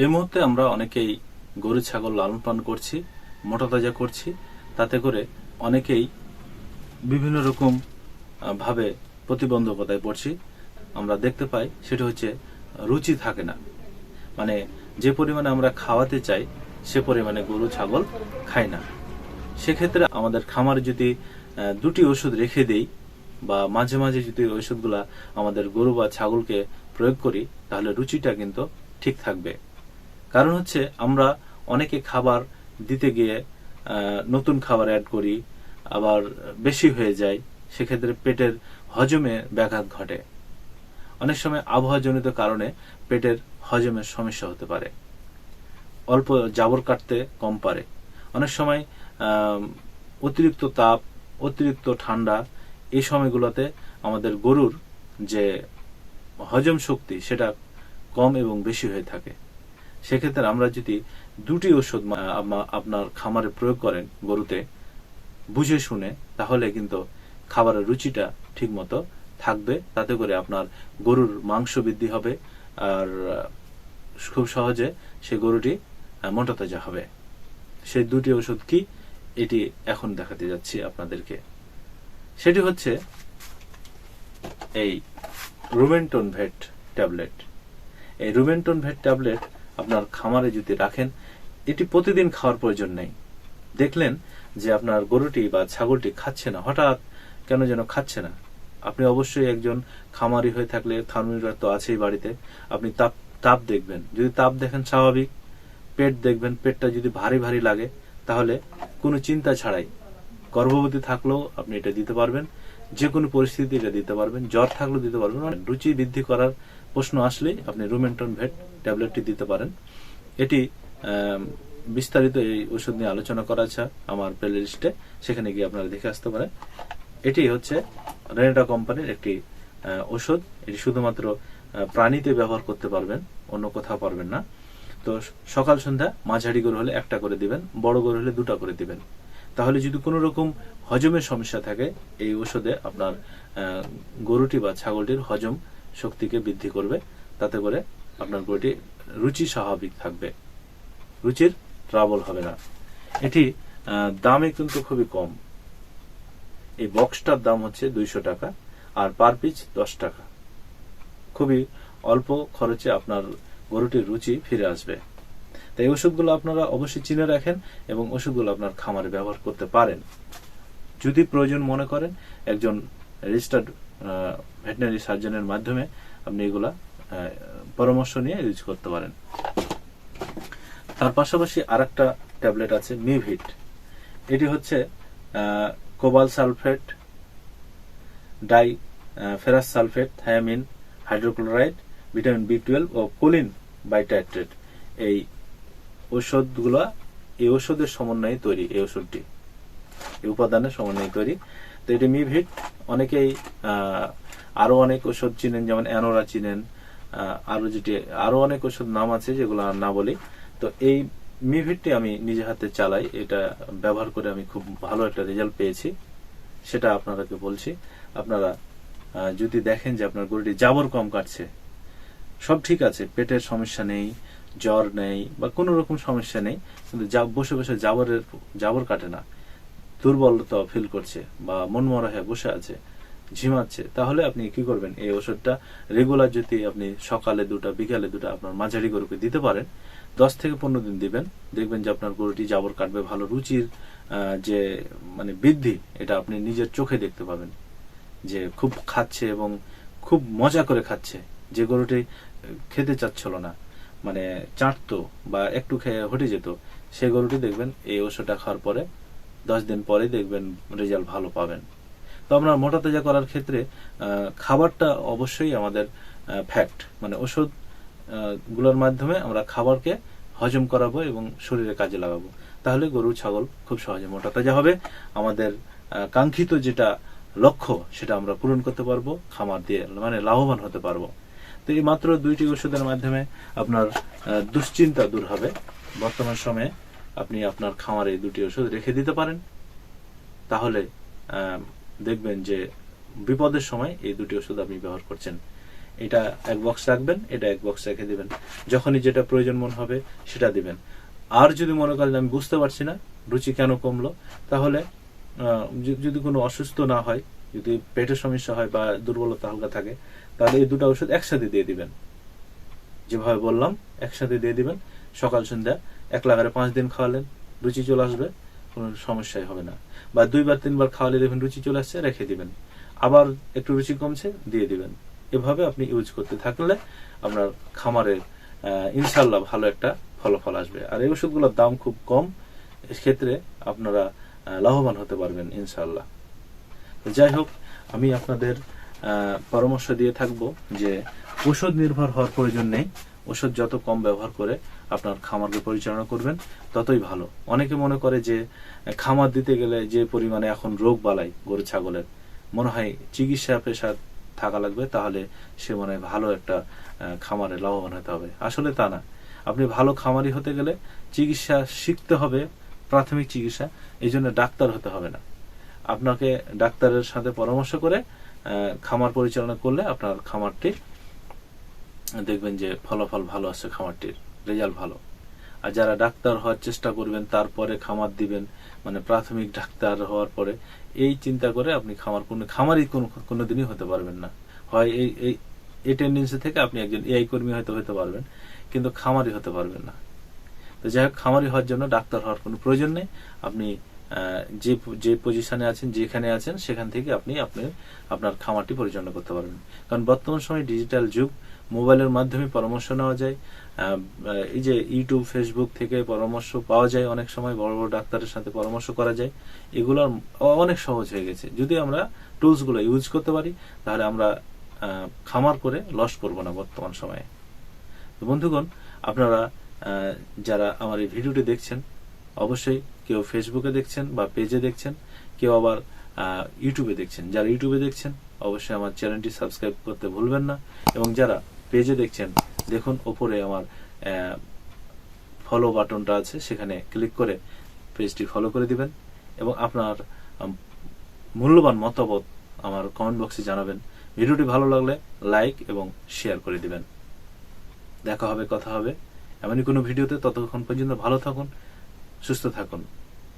এই মুহূর্তে আমরা অনেকেই গরু, ছাগল লালন পালন করছি মোটা তাজা করছি। তাতে করে অনেকেই বিভিন্ন রকম ভাবে প্রতিবন্ধকতায় পড়ছি। আমরা দেখতে পাই সেটা হচ্ছে রুচি থাকে না। মানে যে পরিমাণে আমরা খাওয়াতে চাই, সে পরিমাণে গরু, ছাগল খায় না। সেক্ষেত্রে আমাদের খামারে যদি দুটি ওষুধ রেখে দেই বা মাঝে মাঝে যদি ওষুধগুলা আমাদের গরু বা ছাগলকে প্রয়োগ করি, তাহলে রুচিটা কিন্তু ঠিক থাকবে। কারণ হচ্ছে আমরা অনেকে খাবার দিতে গিয়ে নতুন খাবার অ্যাড করি, আবার বেশি হয়ে যায়, সেক্ষেত্রে পেটের হজমে ব্যাঘাত ঘটে। অনেক সময় আবহাওয়াজনিত কারণে পেটের হজমের সমস্যা হতে পারে। অল্প জাবর কাটতে কম পারে। অনেক সময় অতিরিক্ত তাপ, অতিরিক্ত ঠান্ডা এই সময়গুলোতে আমাদের গরুর যে হজম শক্তি সেটা কম এবং বেশি হয়ে থাকে। সেক্ষেত্রে আমরা যদি দুটি ওষুধ আপনার খামারে প্রয়োগ করেন গরুতে বুঝে শুনে তাহলে কিন্তু খাবারের রুচিটা ঠিকমতো থাকবে। তাতে করে আপনার গরুর মাংস বৃদ্ধি হবে আর খুব সহজে সেই গরুটি আহ, মোটা তাজা হবে। সেই দুটি ওষুধ কি? এটি এখন দেখাতে যাচ্ছি আপনাদেরকে। সেটি হচ্ছে এই রুমেন্টন ভেট ট্যাবলেট। এই রুমেন্টন ভেট ট্যাবলেট আপনার খামারে যদি রাখেন, এটি প্রতিদিন খাওয়ার প্রয়োজন নেই। দেখলেন যে আপনার গরুটি বা ছাগলটি খাচ্ছে না, হঠাৎ কেন যেন খাচ্ছে না। আপনি অবশ্যই একজন খামারি হয়ে থাকলে থার্মোমিটার তো আছেই বাড়িতে, আপনি তাপ তাপ দেখবেন। যদি তাপ দেখেন স্বাভাবিক, পেট দেখবেন, পেটটা যদি ভারী ভারী লাগে, তাহলে কোনো চিন্তা ছাড়াই গর্ভবতী থাকলেও আপনি এটা দিতে পারবেন। যে কোনো পরিস্থিতি এটা দিতে পারবেন, জ্বর থাকলেও দিতে পারবেন। মানে রুচি বৃদ্ধি করার প্রশ্ন আসলেই আপনি রুমেন্টন ভেট ট্যাবলেটটি দিতে পারেন। এটি বিস্তারিত এই ওষুধ নিয়ে আলোচনা করা আছে আমার প্লে লিস্টে সেখানে গিয়ে আপনারা দেখে আসতে পারেন। এটি হচ্ছে রেনেটা কোম্পানির একটি ওষুধ। এটি শুধুমাত্র প্রাণীতে ব্যবহার করতে পারবেন, অন্য কোথাও পারবেন না। তো সকাল সন্ধ্যা মাঝারি গরু হলে একটা করে দিবেন, বড় গরু হলে দুটা করে দিবেন। তাহলে যদি কোনো রকম হজমের সমস্যা থাকে, এই ওষুধে আপনার গরুটি বা ছাগলটির হজম শক্তিকে বৃদ্ধি করবে। তাতে করে আপনার গরুটি রুচি স্বাভাবিক থাকবে। রুচির ট্রাবল হবে না। এটি দামে কিন্তু খুবই কম। এই বক্সটার দাম হচ্ছে দুইশো টাকা আর পার পিস দশ টাকা। খুবই অল্প খরচে আপনার গরুটির রুচি ফিরে আসবে। তাই ওষুধগুলো আপনারা অবশ্যই চিনে রাখেন এবং ওষুধগুলো আপনার খামারে ব্যবহার করতে পারেন। যদি প্রয়োজন মনে করেন, একজন রেজিস্টার্ড ভেটেনারি সার্জনের মাধ্যমে আপনি এগুলা পরামর্শ নিয়ে ইউজ করতে পারেন। তার পাশাপাশি আরেকটা ট্যাবলেট আছে মিভিট এটি হচ্ছে cobalt sulphate di ferrous sulphate thiamine hydrochloride vitamin B twelve ও কোলিন বাইটাইট্রেট এই ঔষধগুলো এই ঔষধের সমন্বয়ে তৈরি এই ওষুধটি এই উপাদানের সমন্বয়ে তৈরি। তো এটি মিভিট অনেকেই আহ, আরও অনেক ওষুধ চিনেন যেমন অ্যানোরা চিনেন আহ, আরও যেটি আরও অনেক ওষুধ নাম আছে যেগুলো আর না বলি। তো এই মিভিটটি আমি নিজে হাতে চালাই। এটা ব্যবহার করে আমি খুব ভালো একটা রেজাল্ট পেয়েছি সেটা আপনাদেরকে বলছি। আপনারা যদি দেখেন যে আপনার গরুটি জাবর কম কাটছে সব ঠিক আছে পেটের সমস্যা নেই জ্বর নেই বা কোনো রকম সমস্যা নেই, কিন্তু যা বসে বসে জাবরের জাবর কাটে না। দুর্বলতা ফিল করছে বা মনমরা হয়ে বসে আছে, ঝিমাচ্ছে, তাহলে আপনি কি করবেন? এই ওষুধটা রেগুলার যদি আপনি সকালে দুটা, বিকালে দুটা আপনার মাঝারি গরুকে দিতে পারেন, দশ থেকে পনেরো দিন দিবেন। দেখবেন যে আপনার গরুটি জাবর কাটবে, ভালো রুচির যে মানে বৃদ্ধি, এটা আপনি নিজের চোখে দেখতে পাবেন। যে খুব খাচ্ছে এবং খুব মজা করে খাচ্ছে। যে গরুটি খেতে চাচ্ছিল না মানে চাটতো বা একটু খেয়ে হটে যেত, সেই গরুটি দেখবেন এই ওষুধটা খাওয়ার পরে দশ দিন পরে দেখবেন রেজাল্ট ভালো পাবেন। তো আমরা মোটা তাজা করার ক্ষেত্রে খাবারটা অবশ্যই আমাদের ফ্যাক্ট মানে ওষুধগুলোর মাধ্যমে আমরা খাবারকে হজম করাবো এবং শরীরে কাজে লাগাবো। তাহলে গরু, ছাগল খুব সহজে মোটা তাজা হবে। আমাদের কাঙ্ক্ষিত যেটা লক্ষ্য সেটা আমরা পূরণ করতে পারব, খামার দিয়ে মানে লাভবান হতে পারব। তো এই মাত্র দুইটি ওষুধের মাধ্যমে আপনার দুশ্চিন্তা দূর হবে। বর্তমান সময়ে আপনি আপনার খামারে দুটি ওষুধ রেখে দিতে পারেন। তাহলে দেখবেন যে বিপদের সময় এই দুটি ওষুধ আপনি ব্যবহার করছেন। এটা এক বক্স রাখবেন, এটা এক বক্স রেখে দিবেন। যখনই যেটা প্রয়োজন মনে হবে সেটা দিবেন। আর যদি মনে করেন আমি বুঝতে পারছি না, রুচি কেন কমলো, তাহলে যদি কোনো অসুস্থ না হয়, যদি পেটের সমস্যা হয় বা দুর্বলতা হালকা থাকে তাহলে এই দুটো ওষুধ একসাথে দিয়ে দিবেন। যেভাবে বললাম, একসাথে দিয়ে দিবেন। সকাল, সন্ধ্যা এক লাগারে পাঁচ দিন খাওয়ালেন, রুচি চলে আসবে, কোনো সমস্যাই হবে না। বা দুইবার, তিনবার খাওয়ালে দেখবেন রুচি চলে আসছে, রেখে দিবেন। আবার একটু রুচি কমছে, দিয়ে দিবেন। এভাবে আপনি ইউজ করতে থাকলে আপনার খামারের ইনশাল্লাহ ভালো একটা ফলাফল আসবে। আর এই ওষুধগুলোর দাম খুব কম ক্ষেত্রে আপনারা লাভবান হতে পারবেন ইনশাল্লাহ যাই হোক, আমি আপনাদের পরামর্শ দিয়ে থাকব যে ওষুধ নির্ভর হওয়ার প্রয়োজন নেই। ওষুধ যত কম ব্যবহার করে আপনার খামারকে পরিচালনা করবেন, ততই ভালো। অনেকে মনে করে যে খামার দিতে গেলে যে পরিমাণে এখন রোগ বালাই গরু, ছাগলের, মনে হয় চিকিৎসা পেশা থাকা লাগবে, তাহলে সে মনে হয় ভালো একটা খামারে লাভবান হতে হবে। আসলে তা না। আপনি ভালো খামারি হতে গেলে চিকিৎসা শিখতে হবে, প্রাথমিক চিকিৎসা এই জন্য ডাক্তার হতে হবে না। আপনাকে ডাক্তারের সাথে পরামর্শ করে খামার পরিচালনা করলে আপনার খামারটি, দেখবেন যে ফলাফল ভালো আছে খামারটির, রেজাল্ট ভালো। আর যারা ডাক্তার হওয়ার চেষ্টা করবেন, তারপরে খামার দিবেন মানে প্রাথমিক ডাক্তার হওয়ার পরে, এই চিন্তা করে আপনি খামার, কোনো খামারই কোনো, কোনোদিনই হতে পারবেন না। হয় এই এই এই টেন্ডেন্সি থেকে আপনি একজন এআই কর্মী হয়তো হতে পারবেন, কিন্তু খামারি হতে পারবেন না। তো যাই হোক খামারি হওয়ার জন্য ডাক্তার হওয়ার কোনো প্রয়োজন নেই। আপনি যে যে পজিশনে আছেন, যেখানে আছেন, সেখান থেকে আপনি আপনি আপনার খামারটি পরিচালনা করতে পারবেন। কারণ বর্তমান সময় ডিজিটাল যুগ, মোবাইলের মাধ্যমে পরামর্শ নেওয়া যায় এই যে ইউটিউব ফেসবুক থেকে পরামর্শ পাওয়া যায়, অনেক সময় বড় বড় ডাক্তারের সাথে পরামর্শ করা যায়, এগুলো অনেক সহজ হয়ে গেছে। যদি আমরা টুলসগুলো ইউজ করতে পারি, তাহলে আমরা খামার করে লস করব না বর্তমান সময়ে। তো বন্ধুগণ, আপনারা যারা আমার এই ভিডিওটি দেখছেন, অবশ্যই কেউ ফেসবুকে দেখছেন বা পেজে দেখছেন, কেউ আবার ইউটিউবে দেখছেন। যারা ইউটিউবে দেখছেন, অবশ্যই আমার চ্যানেলটি সাবস্ক্রাইব করতে ভুলবেন না। এবং যারা পেজে দেখছেন, দেখুন ওপরে আমার ফলো বাটনটা আছে, সেখানে ক্লিক করে পেজটি ফলো করে দিবেন এবং আপনার মূল্যবান মতামত আমার কমেন্ট বক্সে জানাবেন। ভিডিওটি ভালো লাগলে লাইক এবং শেয়ার করে দিবেন। দেখা হবে, কথা হবে। এমনই কোনো ভিডিওতে ততক্ষণ পর্যন্ত ভালো থাকুন, সুস্থ থাকুন।